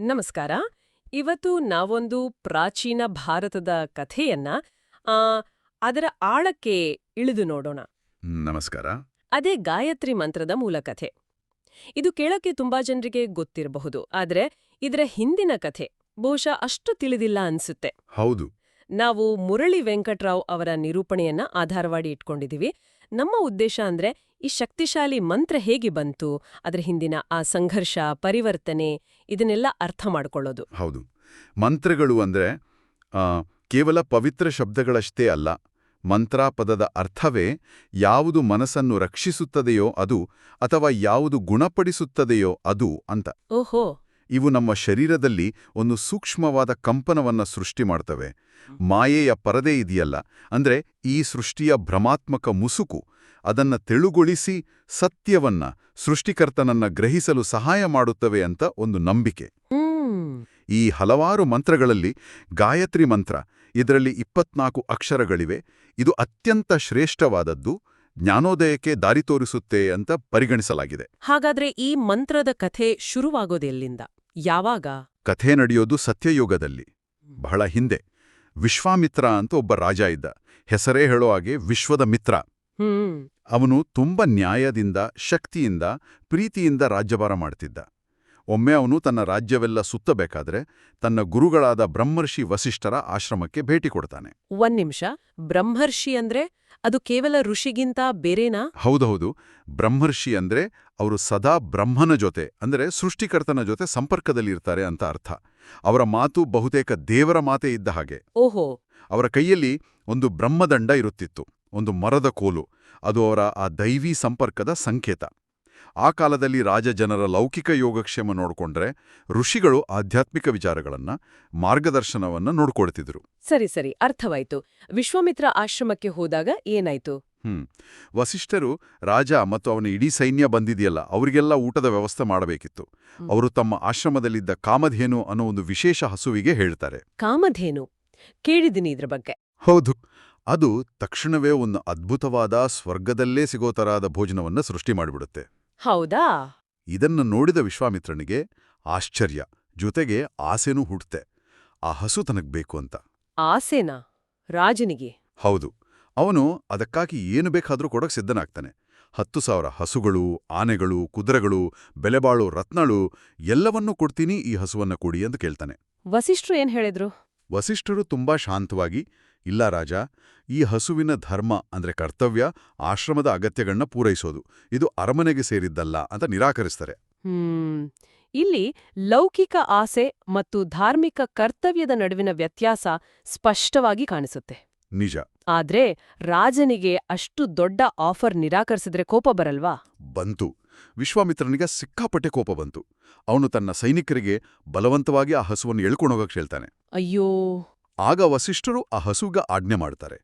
ನಮಸ್ಕಾರ. ಇವತ್ತು ನಾವೊಂದು ಪ್ರಾಚೀನ ಭಾರತದ ಕಥೆಯನ್ನ ಅದರ ಆಳಕ್ಕೆ ಇಳಿದು ನೋಡೋಣ. ನಮಸ್ಕಾರ. ಅದೇ ಗಾಯತ್ರಿ ಮಂತ್ರದ ಮೂಲಕಥೆ. ಇದು ಕೇಳಕ್ಕೆ ತುಂಬಾ ಜನರಿಗೆ ಗೊತ್ತಿರಬಹುದು ಆದ್ರೆ ಇದರ ಹಿಂದಿನ ಕಥೆ ಬಹುಶಃ ಅಷ್ಟು ತಿಳಿದಿಲ್ಲ ಅನ್ಸುತ್ತೆ. ಹೌದು. ನಾವು ಮುರಳಿ ವೆಂಕಟರಾವ್ ಅವರ ನಿರೂಪಣೆಯನ್ನ ಆಧಾರವಾಗಿ ಇಟ್ಕೊಂಡಿದೀವಿ. ನಮ್ಮ ಉದ್ದೇಶ ಅಂದ್ರೆ ಈ ಶಕ್ತಿಶಾಲಿ ಮಂತ್ರ ಹೇಗೆ ಬಂತು ಅದರ ಹಿಂದಿನ ಆ ಸಂಘರ್ಷ ಪರಿವರ್ತನೆ ಇದನ್ನೆಲ್ಲ ಅರ್ಥ ಮಾಡಿಕೊಳ್ಳೋದು. ಹೌದು. ಮಂತ್ರಗಳು ಅಂದ್ರೆ ಕೇವಲ ಪವಿತ್ರ ಶಬ್ದಗಳಷ್ಟೇ ಅಲ್ಲ ಮಂತ್ರ ಪದದ ಅರ್ಥವೇ ಯಾವುದು ಮನಸ್ಸನ್ನು ರಕ್ಷಿಸುತ್ತದೆಯೋ ಅದು ಅಥವಾ ಯಾವುದು ಗುಣಪಡಿಸುತ್ತದೆಯೋ ಅದು ಅಂತ. ಓಹೋ. ಇವು ನಮ್ಮ ಶರೀರದಲ್ಲಿ ಒಂದು ಸೂಕ್ಷ್ಮವಾದ ಕಂಪನವನ್ನ ಸೃಷ್ಟಿ ಮಾಡ್ತವೆ. ಮಾಯೆಯ ಪರದೆ ಇದೆಯಲ್ಲ. ಅಂದ್ರೆ ಈ ಸೃಷ್ಟಿಯ ಭ್ರಮಾತ್ಮಕ ಮುಸುಕು, ಅದನ್ನ ತೆಳುಗೊಳಿಸಿ ಸತ್ಯವನ್ನ, ಸೃಷ್ಟಿಕರ್ತನನ್ನ ಗ್ರಹಿಸಲು ಸಹಾಯ ಮಾಡುತ್ತವೆ ಅಂತ ಒಂದು ನಂಬಿಕೆ. ಈ ಹಲವಾರು ಮಂತ್ರಗಳಲ್ಲಿ ಗಾಯತ್ರಿ ಮಂತ್ರ, ಇದರಲ್ಲಿ ಇಪ್ಪತ್ನಾಲ್ಕು ಅಕ್ಷರಗಳಿವೆ. ಇದು ಅತ್ಯಂತ ಶ್ರೇಷ್ಠವಾದದ್ದು. ಜ್ಞಾನೋದಯಕ್ಕೆ ದಾರಿ ತೋರಿಸುತ್ತೆ ಅಂತ ಪರಿಗಣಿಸಲಾಗಿದೆ. ಹಾಗಾದ್ರೆ ಈ ಮಂತ್ರದ ಕಥೆ ಶುರುವಾಗೋದೆಲ್ಲಿಂದ ಯಾವಾಗ? ಕಥೆ ನಡೆಯೋದು ಸತ್ಯಯುಗದಲ್ಲಿ. ಬಹಳ ಹಿಂದೆ. ವಿಶ್ವಾಮಿತ್ರ ಅಂತ ಒಬ್ಬ ರಾಜ ಇದ್ದ. ಹೆಸರೇ ಹೇಳೋ ಹಾಗೆ ವಿಶ್ವದ ಮಿತ್ರ. ಅವನು ತುಂಬ ನ್ಯಾಯದಿಂದ ಶಕ್ತಿಯಿಂದ ಪ್ರೀತಿಯಿಂದ ರಾಜ್ಯಭಾರ ಮಾಡ್ತಿದ್ದ. ಒಮ್ಮೆ ಅವನು ತನ್ನ ರಾಜ್ಯವೆಲ್ಲ ಸುತ್ತಬೇಕಾದ್ರೆ ತನ್ನ ಗುರುಗಳಾದ ಬ್ರಹ್ಮರ್ಷಿ ವಸಿಷ್ಠರ ಆಶ್ರಮಕ್ಕೆ ಭೇಟಿ ಕೊಡ್ತಾನೆ. ಒಂದ್ ನಿಮಿಷ. ಬ್ರಹ್ಮರ್ಷಿ ಅಂದ್ರೆ ಅದು ಕೇವಲ ಋಷಿಗಿಂತ ಬೇರೆನಾ? ಹೌದೌದು. ಬ್ರಹ್ಮರ್ಷಿ ಅಂದ್ರೆ ಅವರು ಸದಾ ಬ್ರಹ್ಮನ ಜೊತೆ ಅಂದರೆ ಸೃಷ್ಟಿಕರ್ತನ ಜೊತೆ ಸಂಪರ್ಕದಲ್ಲಿರ್ತಾರೆ ಅಂತ ಅರ್ಥ. ಅವರ ಮಾತು ಬಹುತೇಕ ದೇವರ ಮಾತೇ ಇದ್ದ ಹಾಗೆ. ಓಹೋ. ಅವರ ಕೈಯಲ್ಲಿ ಒಂದು ಬ್ರಹ್ಮದಂಡ ಇರುತ್ತಿತ್ತು ಒಂದು ಮರದ ಕೋಲು. ಅದು ಅವರ ಆ ದೈವಿ ಸಂಪರ್ಕದ ಸಂಕೇತ. ಆ ಕಾಲದಲ್ಲಿ ರಾಜ ಜನರ ಲೌಕಿಕ ಯೋಗಕ್ಷೇಮ ನೋಡಿಕೊಂಡ್ರೆ ಋಷಿಗಳು ಆಧ್ಯಾತ್ಮಿಕ ವಿಚಾರಗಳನ್ನ ಮಾರ್ಗದರ್ಶನವನ್ನ ನೋಡ್ಕೊಳ್ತಿದ್ರು. ಸರಿ ಸರಿ. ಅರ್ಥವಾಯ್ತು. ವಿಶ್ವಾಮಿತ್ರ ಆಶ್ರಮಕ್ಕೆ ಹೋದಾಗ ಏನಾಯ್ತು? ಹ್ಮ್. ವಸಿಷ್ಠರು ರಾಜ ಮತ್ತು ಅವನ ಇಡೀ ಸೈನ್ಯ ಬಂದಿದೆಯಲ್ಲ ಅವರಿಗೆಲ್ಲ ಊಟದ ವ್ಯವಸ್ಥೆ ಮಾಡಬೇಕಿತ್ತು. ಅವರು ತಮ್ಮ ಆಶ್ರಮದಲ್ಲಿದ್ದ ಕಾಮಧೇನು ಅನ್ನೋ ಒಂದು ವಿಶೇಷ ಹಸುವಿಗೆ ಹೇಳ್ತಾರೆ. ಕಾಮಧೇನು? ಕೇಳಿದ್ದೀನಿ ಇದ್ರ ಬಗ್ಗೆ. ಹೌದು. ಅದು ತಕ್ಷಣವೇ ಒಂದು ಅದ್ಭುತವಾದ ಸ್ವರ್ಗದಲ್ಲೇ ಸಿಗೋ ತರಹದ ಭೋಜನವನ್ನ ಸೃಷ್ಟಿ ಮಾಡಿಬಿಡುತ್ತೆ. ಹೌದಾ? ಇದನ್ನ ನೋಡಿದ ವಿಶ್ವಾಮಿತ್ರನಿಗೆ ಆಶ್ಚರ್ಯ ಜೊತೆಗೆ ಆಸೆನೂ ಹುಟ್ಟುತ್ತೆ ಆ ಹಸು ತನಗ್ ಬೇಕು ಅಂತ. ಆಸೆನಾ? ರಾಜನಿಗೆ? ಹೌದು. ಅವನು ಅದಕ್ಕಾಗಿ ಏನು ಬೇಕಾದರೂ ಕೊಡಕ್ ಸಿದ್ಧನಾಗ್ತಾನೆ. ಹತ್ತು ಸಾವಿರ ಹಸುಗಳು ಆನೆಗಳು ಕುದುರೆಗಳು ಬೆಲೆಬಾಳು ರತ್ನಳು ಎಲ್ಲವನ್ನೂ ಕೊಡ್ತೀನಿ ಈ ಹಸುವನ್ನ ಕೊಡಿ ಅಂತ ಕೇಳ್ತಾನೆ. ವಸಿಷ್ಠರು ಏನ್ ಹೇಳಿದ್ರು? ವಸಿಷ್ಠರು ತುಂಬಾ ಶಾಂತವಾಗಿ ಇಲ್ಲ ರಾಜ ಈ ಹಸುವಿನ ಧರ್ಮ ಅಂದ್ರೆ ಕರ್ತವ್ಯ ಆಶ್ರಮದ ಅಗತ್ಯಗಳನ್ನ ಪೂರೈಸೋದು. ಇದು ಅರಮನೆಗೆ ಸೇರಿದ್ದಲ್ಲ ಅಂತ ನಿರಾಕರಿಸ್ತಾರೆ. ಇಲ್ಲಿ ಲೌಕಿಕ ಆಸೆ ಮತ್ತು ಧಾರ್ಮಿಕ ಕರ್ತವ್ಯದ ನಡುವಿನ ವ್ಯತ್ಯಾಸ ಸ್ಪಷ್ಟವಾಗಿ ಕಾಣಿಸುತ್ತೆ. ನಿಜ. ಆದ್ರೆ ರಾಜನಿಗೆ ಅಷ್ಟು ದೊಡ್ಡ ಆಫರ್ ನಿರಾಕರಿಸಿದ್ರೆ ಕೋಪ ಬರಲ್ವಾ? ಬಂತು. ವಿಶ್ವಾಮಿತ್ರನಿಗೆ ಸಿಕ್ಕಾಪಟ್ಟೆ ಕೋಪ ಬಂತು. ಅವನು ತನ್ನ ಸೈನಿಕರಿಗೆ ಬಲವಂತವಾಗಿ ಆ ಹಸುವನ್ನು ಎಳ್ಕೊಂಡೋಗಕ್ಕೆ ಹೇಳ್ತಾನೆ. ಅಯ್ಯೋ. ಆಗ ವಸಿಷ್ಠರು ಆ ಹಸುಗ ಆಜ್ಞೆ ಮಾಡ್ತಾರೆ.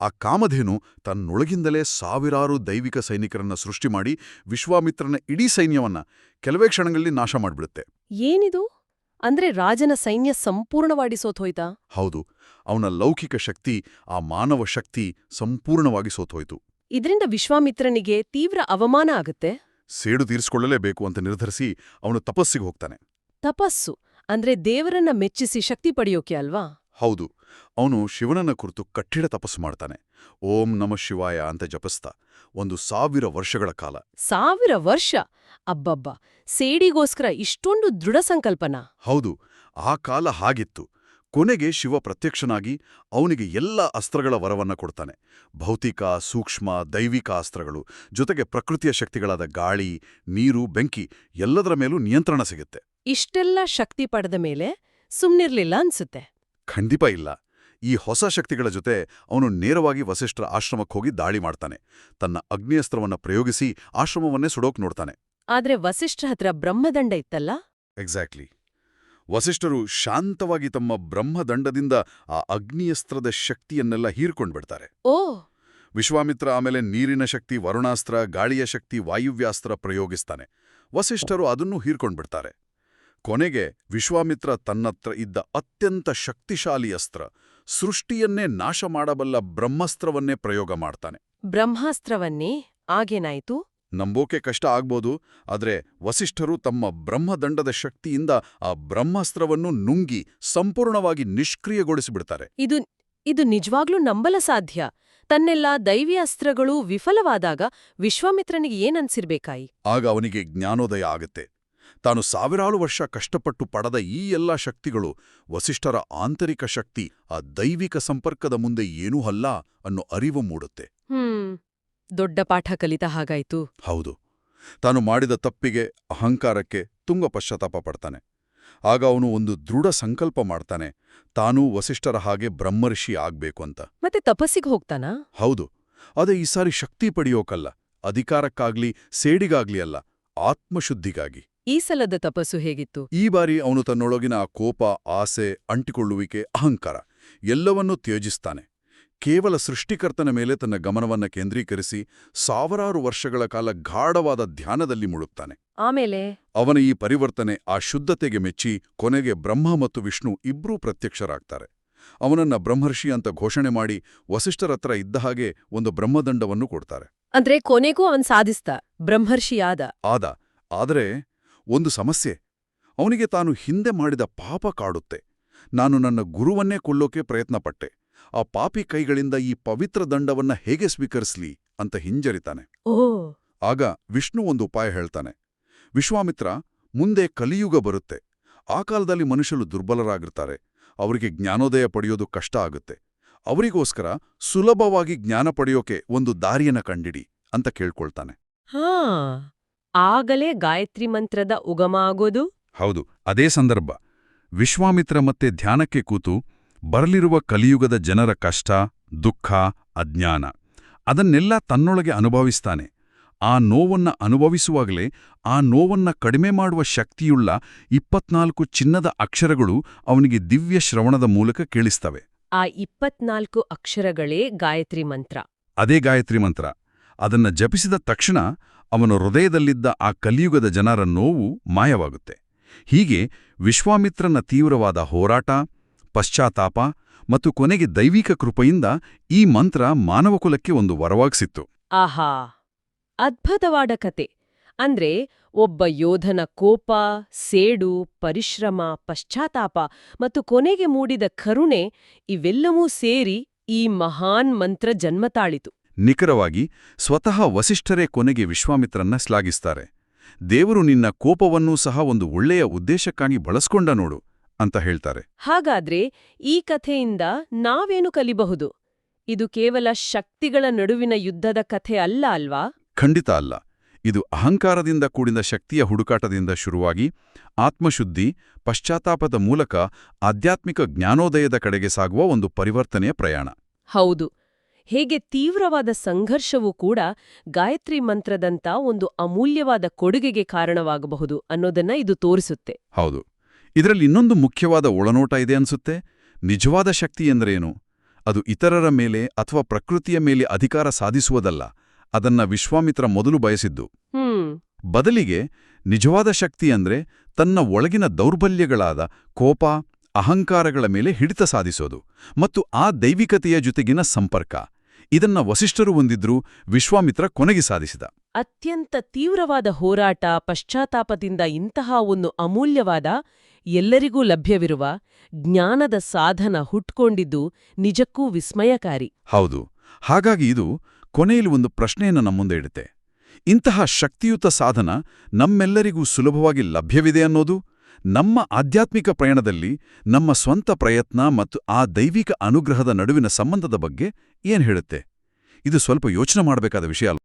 ಆ ಕಾಮಧೇನು ತನ್ನೊಳಗಿಂದಲೇ ಸಾವಿರಾರು ದೈವಿಕ ಸೈನಿಕರನ್ನ ಸೃಷ್ಟಿ ಮಾಡಿ ವಿಶ್ವಾಮಿತ್ರನ ಇಡೀ ಸೈನ್ಯವನ್ನ ಕೆಲವೇ ಕ್ಷಣಗಳಲ್ಲಿ ನಾಶ ಮಾಡ್ಬಿಡುತ್ತೆ. ಏನಿದು? ಅಂದ್ರೆ ರಾಜನ ಸೈನ್ಯ ಸಂಪೂರ್ಣವಾಗಿ ಸೋತೋಯ್ತಾ ಹೌದು. ಅವನ ಲೌಕಿಕ ಶಕ್ತಿ ಆ ಮಾನವ ಶಕ್ತಿ ಸಂಪೂರ್ಣವಾಗಿ ಸೋತೋಯ್ತು ಇದರಿಂದ ವಿಶ್ವಾಮಿತ್ರನಿಗೆ ತೀವ್ರ ಅವಮಾನ ಆಗುತ್ತೆ? ಸೇಡು ತೀರಿಸಿಕೊಳ್ಳಲೇಬೇಕು ಅಂತ ನಿರ್ಧರಿಸಿ ಅವನು ತಪಸ್ಸಿಗೆ ಹೋಗ್ತಾನೆ. ತಪಸ್ಸು. ಅಂದ್ರೆ ದೇವರನ್ನ ಮೆಚ್ಚಿಸಿ ಶಕ್ತಿ ಪಡೆಯೋಕೆ ಅಲ್ವಾ? ಹೌದು ಅವನು ಶಿವನನ್ನ ಕುರಿತು ಕಠಿಣ ತಪಸ್ಸು ಮಾಡ್ತಾನೆ. ಓಂ ನಮ ಶಿವಾಯ ಅಂತ ಜಪಿಸ್ತಾ. ಒಂದು ಸಾವಿರ ವರ್ಷಗಳ ಕಾಲ. ಸಾವಿರ ವರ್ಷ? ಅಬ್ಬಬ್ಬ! ಸೇಡಿಗೋಸ್ಕರ ಇಷ್ಟೊಂದು ದೃಢ ಸಂಕಲ್ಪನ? ಹೌದು ಆ ಕಾಲ ಹಾಗಿತ್ತು. ಕೊನೆಗೆ ಶಿವ ಪ್ರತ್ಯಕ್ಷನಾಗಿ ಅವನಿಗೆ ಎಲ್ಲ ಅಸ್ತ್ರಗಳ ವರವನ್ನ ಕೊಡ್ತಾನೆ. ಭೌತಿಕ ಸೂಕ್ಷ್ಮ ದೈವಿಕ ಅಸ್ತ್ರಗಳು ಜೊತೆಗೆ ಪ್ರಕೃತಿಯ ಶಕ್ತಿಗಳಾದ ಗಾಳಿ ನೀರು ಬೆಂಕಿ ಎಲ್ಲದರ ಮೇಲೂ ನಿಯಂತ್ರಣ ಸಿಗುತ್ತೆ. ಇಷ್ಟೆಲ್ಲ ಶಕ್ತಿ ಪಡೆದ ಮೇಲೆ ಸುಮ್ನಿರ್ಲಿಲ್ಲ ಅನ್ಸುತ್ತೆ. ಖಂಡಿತ ಇಲ್ಲ. ಈ ಹೊಸ ಶಕ್ತಿಗಳ ಜೊತೆ ಅವನು ನೇರವಾಗಿ ವಸಿಷ್ಠರ ಆಶ್ರಮಕ್ಕೆ ಹೋಗಿ ದಾಳಿ ಮಾಡ್ತಾನೆ. ತನ್ನ ಅಗ್ನಿಯಸ್ತ್ರವನ್ನ ಪ್ರಯೋಗಿಸಿ ಆಶ್ರಮವನ್ನೇ ಸುಡೋಕ್ ನೋಡ್ತಾನೆ. ಆದ್ರೆ ವಸಿಷ್ಠ ಹತ್ರ ಬ್ರಹ್ಮದಂಡ ಇತ್ತಲ್ಲ? ಎಕ್ಸಾಕ್ಟ್ಲಿ ವಸಿಷ್ಠರು ಶಾಂತವಾಗಿ ತಮ್ಮ ಬ್ರಹ್ಮದಂಡದಿಂದ ಆ ಅಗ್ನಿಯಸ್ತ್ರದ ಶಕ್ತಿಯನ್ನೆಲ್ಲ ಹೀರ್ಕೊಂಡ್ಬಿಡ್ತಾರೆ ಓ! ವಿಶ್ವಾಮಿತ್ರ ಆಮೇಲೆ ನೀರಿನ ಶಕ್ತಿ ವರುಣಾಸ್ತ್ರ ಗಾಳಿಯ ಶಕ್ತಿ ವಾಯುವ್ಯಾಸ್ತ್ರ ಪ್ರಯೋಗಿಸ್ತಾನೆ. ವಸಿಷ್ಠರು ಅದನ್ನೂ ಹೀರ್ಕೊಂಡ್ಬಿಡ್ತಾರೆ ಕೊನೆಗೆ ವಿಶ್ವಾಮಿತ್ರ ತನ್ನತ್ರ ಇದ್ದ ಅತ್ಯಂತ ಶಕ್ತಿಶಾಲಿ ಅಸ್ತ್ರ ಸೃಷ್ಟಿಯನ್ನೇ ನಾಶ ಮಾಡಬಲ್ಲ ಬ್ರಹ್ಮಾಸ್ತ್ರವನ್ನೇ ಪ್ರಯೋಗ ಮಾಡ್ತಾನೆ. ಬ್ರಹ್ಮಾಸ್ತ್ರವನ್ನೇ? ಆಗೇನಾಯ್ತು? ನಂಬೋಕೆ ಕಷ್ಟ ಆಗ್ಬೋದು ಆದ್ರೆ ವಸಿಷ್ಠರು ತಮ್ಮ ಬ್ರಹ್ಮದಂಡದ ಶಕ್ತಿಯಿಂದ ಆ ಬ್ರಹ್ಮಾಸ್ತ್ರವನ್ನು ನುಂಗಿ ಸಂಪೂರ್ಣವಾಗಿ ನಿಷ್ಕ್ರಿಯಗೊಳಿಸಿಬಿಡ್ತಾರೆ. ಇದು ಇದು ನಿಜವಾಗ್ಲೂ ನಂಬಲ ಸಾಧ್ಯ? ತನ್ನೆಲ್ಲ ದೈವಿ ಅಸ್ತ್ರಗಳು ವಿಫಲವಾದಾಗ ವಿಶ್ವಾಮಿತ್ರನಿಗೆ ಏನನ್ಸಿರ್ಬೇಕಾಯಿ ಆಗ ಅವನಿಗೆ ಜ್ಞಾನೋದಯ ಆಗತ್ತೆ. ತಾನು ಸಾವಿರಾರು ವರ್ಷ ಕಷ್ಟಪಟ್ಟು ಪಡೆದ ಈ ಎಲ್ಲ ಶಕ್ತಿಗಳು ವಸಿಷ್ಠರ ಆಂತರಿಕ ಶಕ್ತಿ ಆ ದೈವಿಕ ಸಂಪರ್ಕದ ಮುಂದೆ ಏನೂ ಅಲ್ಲ ಅನ್ನೋ ಅರಿವು ಮೂಡುತ್ತೆ. ದೊಡ್ಡ ಪಾಠ ಕಲಿತ ಹಾಗಾಯ್ತು. ಹೌದು. ತಾನು ಮಾಡಿದ ತಪ್ಪಿಗೆ ಅಹಂಕಾರಕ್ಕೆ ತುಂಗ ಪಶ್ಚಾತ್ತಾಪ ಪಡ್ತಾನೆ. ಆಗ ಅವನು ಒಂದು ದೃಢ ಸಂಕಲ್ಪ ಮಾಡ್ತಾನೆ ತಾನೂ ವಸಿಷ್ಠರ ಹಾಗೆ ಬ್ರಹ್ಮರ್ಷಿ ಆಗ್ಬೇಕು ಅಂತ. ಮತ್ತೆ ತಪಸ್ಸಿಗೆ ಹೋಗ್ತಾನ? ಹೌದು. ಅದೇ ಈ ಸಾರಿ ಶಕ್ತಿ ಪಡೆಯೋಕಲ್ಲ ಅಧಿಕಾರಕ್ಕಾಗ್ಲಿ ಸೇಡಿಗಾಗ್ಲಿ ಅಲ್ಲ ಆತ್ಮಶುದ್ಧಿಗಾಗಿ. ಈ ಸಲದ ತಪಸ್ಸು ಹೇಗಿತ್ತು? ಈ ಬಾರಿ ಅವನು ತನ್ನೊಳಗಿನ ಆ ಕೋಪ ಆಸೆ ಅಂಟಿಕೊಳ್ಳುವಿಕೆ ಅಹಂಕಾರ ಎಲ್ಲವನ್ನೂ ತ್ಯಜಿಸ್ತಾನೆ. ಕೇವಲ ಸೃಷ್ಟಿಕರ್ತನ ಮೇಲೆ ತನ್ನ ಗಮನವನ್ನ ಕೇಂದ್ರೀಕರಿಸಿ ಸಾವಿರಾರು ವರ್ಷಗಳ ಕಾಲ ಗಾಢವಾದ ಧ್ಯಾನದಲ್ಲಿ ಮುಳುಗ್ತಾನೆ. ಆಮೇಲೆ? ಅವನ ಈ ಪರಿವರ್ತನೆ ಆ ಶುದ್ಧತೆಗೆ ಮೆಚ್ಚಿ ಕೊನೆಗೆ ಬ್ರಹ್ಮ ಮತ್ತು ವಿಷ್ಣು ಇಬ್ಬರೂ ಪ್ರತ್ಯಕ್ಷರಾಗ್ತಾರೆ. ಅವನನ್ನ ಬ್ರಹ್ಮರ್ಷಿ ಅಂತ ಘೋಷಣೆ ಮಾಡಿ ವಸಿಷ್ಠರತ್ರ ಇದ್ದ ಹಾಗೆ ಒಂದು ಬ್ರಹ್ಮದಂಡವನ್ನು ಕೊಡ್ತಾರೆ. ಅಂದ್ರೆ ಕೊನೆಗೂ ಅವನ್ ಸಾಧಿಸ್ತ ಬ್ರಹ್ಮರ್ಷಿಯಾದ. ಆದ ಆದರೆ ಒಂದು ಸಮಸ್ಯೆ. ಅವನಿಗೆ ತಾನು ಹಿಂದೆ ಮಾಡಿದ ಪಾಪ ಕಾಡುತ್ತೆ. ನಾನು ನನ್ನ ಗುರುವನ್ನೇ ಕೊಲ್ಲೋಕೆ ಪ್ರಯತ್ನಪಟ್ಟೆ. ಆ ಪಾಪಿ ಕೈಗಳಿಂದ ಈ ಪವಿತ್ರ ದಂಡವನ್ನ ಹೇಗೆ ಸ್ವೀಕರಿಸ್ಲಿ ಅಂತ ಹಿಂಜರಿತಾನೆ. ಓ. ಆಗ ವಿಷ್ಣು ಒಂದು ಉಪಾಯ ಹೇಳ್ತಾನೆ. ವಿಶ್ವಾಮಿತ್ರ ಮುಂದೆ ಕಲಿಯುಗ ಬರುತ್ತೆ. ಆ ಕಾಲದಲ್ಲಿ ಮನುಷ್ಯರು ದುರ್ಬಲರಾಗಿರ್ತಾರೆ. ಅವರಿಗೆ ಜ್ಞಾನೋದಯ ಪಡೆಯೋದು ಕಷ್ಟ ಆಗುತ್ತೆ. ಅವರಿಗೋಸ್ಕರ ಸುಲಭವಾಗಿ ಜ್ಞಾನ ಪಡೆಯೋಕೆ ಒಂದು ದಾರಿಯನ್ನ ಕಂಡಿಡಿ ಅಂತ ಕೇಳ್ಕೊಳ್ತಾನೆ. ಹಾ. ಆಗಲೇ ಗಾಯತ್ರಿ ಮಂತ್ರದ ಉಗಮ ಆಗೋದು ಹೌದು ಅದೇ ಸಂದರ್ಭ. ವಿಶ್ವಾಮಿತ್ರ ಮತ್ತೆ ಧ್ಯಾನಕ್ಕೆ ಕೂತು ಬರಲಿರುವ ಕಲಿಯುಗದ ಜನರ ಕಷ್ಟ ದುಃಖ ಅಜ್ಞಾನ ಅದನ್ನೆಲ್ಲ ತನ್ನೊಳಗೆ ಅನುಭವಿಸ್ತಾನೆ. ಆ ನೋವನ್ನ ಅನುಭವಿಸುವಾಗಲೇ ಆ ನೋವನ್ನ ಕಡಿಮೆ ಮಾಡುವ ಶಕ್ತಿಯುಳ್ಳ ಇಪ್ಪತ್ನಾಲ್ಕು ಚಿನ್ನದ ಅಕ್ಷರಗಳು ಅವನಿಗೆ ದಿವ್ಯ ಶ್ರವಣದ ಮೂಲಕ ಕೇಳಿಸ್ತವೆ. ಆ ಇಪ್ಪತ್ನಾಲ್ಕು ಅಕ್ಷರಗಳೇ ಗಾಯತ್ರಿ ಮಂತ್ರ. ಅದೇ ಗಾಯತ್ರಿ ಮಂತ್ರ. ಅದನ್ನ ಜಪಿಸಿದ ತಕ್ಷಣ ಅವನ ಹೃದಯದಲ್ಲಿದ್ದ ಆ ಕಲಿಯುಗದ ಜನರ ನೋವು ಮಾಯವಾಗುತ್ತೆ. ಹೀಗೆ ವಿಶ್ವಾಮಿತ್ರನ ತೀವ್ರವಾದ ಹೋರಾಟ, ಪಶ್ಚಾತ್ತಾಪ ಮತ್ತು ಕೊನೆಗೆ ದೈವಿಕ ಕೃಪೆಯಿಂದ ಈ ಮಂತ್ರ ಮಾನವಕುಲಕ್ಕೆ ಒಂದು ವರವಾಗಿಸಿತ್ತು. ಆಹಾ! ಅದ್ಭುತವಾದ ಕತೆ. ಅಂದ್ರೆ ಒಬ್ಬ ಯೋಧನ ಕೋಪ, ಸೇಡು, ಪರಿಶ್ರಮ, ಪಶ್ಚಾತ್ತಾಪ ಮತ್ತು ಕೊನೆಗೆ ಮೂಡಿದ ಕರುಣೆ ಇವೆಲ್ಲವೂ ಸೇರಿ ಈ ಮಹಾನ್ ಮಂತ್ರ ಜನ್ಮತಾಳಿತು. ನಿಖರವಾಗಿ ಸ್ವತಃ ವಸಿಷ್ಠರೇ ಕೊನೆಗೆ ವಿಶ್ವಾಮಿತ್ರನ್ನ ಶ್ಲಾಘಿಸ್ತಾರೆ. ದೇವರು ನಿನ್ನ ಕೋಪವನ್ನೂ ಸಹ ಒಂದು ಒಳ್ಳೆಯ ಉದ್ದೇಶಕ್ಕಾಗಿ ಬಳಸ್ಕೊಂಡ ನೋಡು ಅಂತ ಹೇಳ್ತಾರೆ. ಹಾಗಾದ್ರೆ ಈ ಕಥೆಯಿಂದ ನಾವೇನು ಕಲಿಬಹುದು? ಇದು ಕೇವಲ ಶಕ್ತಿಗಳ ನಡುವಿನ ಯುದ್ಧದ ಕಥೆ ಅಲ್ಲ ಅಲ್ವಾ? ಖಂಡಿತ ಅಲ್ಲ. ಇದು ಅಹಂಕಾರದಿಂದ ಕೂಡಿದ ಶಕ್ತಿಯ ಹುಡುಕಾಟದಿಂದ ಶುರುವಾಗಿ ಆತ್ಮಶುದ್ಧಿ ಪಶ್ಚಾತ್ತಾಪದ ಮೂಲಕ ಆಧ್ಯಾತ್ಮಿಕ ಜ್ಞಾನೋದಯದ ಕಡೆಗೆ ಸಾಗುವ ಒಂದು ಪರಿವರ್ತನೆಯ ಪ್ರಯಾಣ. ಹೌದು. ಹೇಗೆ ತೀವ್ರವಾದ ಸಂಘರ್ಷವೂ ಕೂಡ ಗಾಯತ್ರಿ ಮಂತ್ರದಂಥ ಒಂದು ಅಮೂಲ್ಯವಾದ ಕೊಡುಗೆಗೆ ಕಾರಣವಾಗಬಹುದು ಅನ್ನೋದನ್ನ ಇದು ತೋರಿಸುತ್ತೆ. ಹೌದು. ಇದರಲ್ಲಿ ಇನ್ನೊಂದು ಮುಖ್ಯವಾದ ಒಳನೋಟ ಇದೆ ಅನ್ಸುತ್ತೆ. ನಿಜವಾದ ಶಕ್ತಿ ಎಂದರೇನು? ಅದು ಇತರರ ಮೇಲೆ ಅಥವಾ ಪ್ರಕೃತಿಯ ಮೇಲೆ ಅಧಿಕಾರ ಸಾಧಿಸುವುದಲ್ಲ. ಅದನ್ನ ವಿಶ್ವಾಮಿತ್ರ ಮೊದಲು ಬಯಸಿದ್ದು. ಬದಲಿಗೆ ನಿಜವಾದ ಶಕ್ತಿ ಅಂದ್ರೆ ತನ್ನ ಒಳಗಿನ ದೌರ್ಬಲ್ಯಗಳಾದ ಕೋಪ ಅಹಂಕಾರಗಳ ಮೇಲೆ ಹಿಡಿತ ಸಾಧಿಸೋದು ಮತ್ತು ಆ ದೈವಿಕತೆಯ ಜೊತೆಗಿನ ಸಂಪರ್ಕ. ಇದನ್ನ ವಸಿಷ್ಠರು ಹೊಂದಿದ್ರೂ ವಿಶ್ವಾಮಿತ್ರ ಕೊನೆಗೆ ಸಾಧಿಸಿದ. ಅತ್ಯಂತ ತೀವ್ರವಾದ ಹೋರಾಟ ಪಶ್ಚಾತ್ತಾಪದಿಂದ ಇಂತಹ ಒಂದು ಅಮೂಲ್ಯವಾದ ಎಲ್ಲರಿಗೂ ಲಭ್ಯವಿರುವ ಜ್ಞಾನದ ಸಾಧನ ಹುಟ್ಕೊಂಡಿದ್ದು ನಿಜಕ್ಕೂ ವಿಸ್ಮಯಕಾರಿ. ಹೌದು ಹಾಗಾಗಿ ಇದು ಕೊನೆಯಲ್ಲಿ ಒಂದು ಪ್ರಶ್ನೆಯನ್ನು ನಮ್ಮ ಮುಂದೆ ಇಡುತ್ತೆ. ಇಂತಹ ಶಕ್ತಿಯುತ ಸಾಧನ ನಮ್ಮೆಲ್ಲರಿಗೂ ಸುಲಭವಾಗಿ ಲಭ್ಯವಿದೆ ಅನ್ನೋದು? ನಮ್ಮ ಆಧ್ಯಾತ್ಮಿಕ ಪ್ರಯಾಣದಲ್ಲಿ ನಮ್ಮ ಸ್ವಂತ ಪ್ರಯತ್ನ ಮತ್ತು ಆ ದೈವಿಕ ಅನುಗ್ರಹದ ನಡುವಿನ ಸಂಬಂಧದ ಬಗ್ಗೆ ಏನ್ ಹೇಳುತ್ತೆ? ಇದು ಸ್ವಲ್ಪ ಯೋಚನೆ ಮಾಡಬೇಕಾದ ವಿಷಯ ಅಲ್ಲ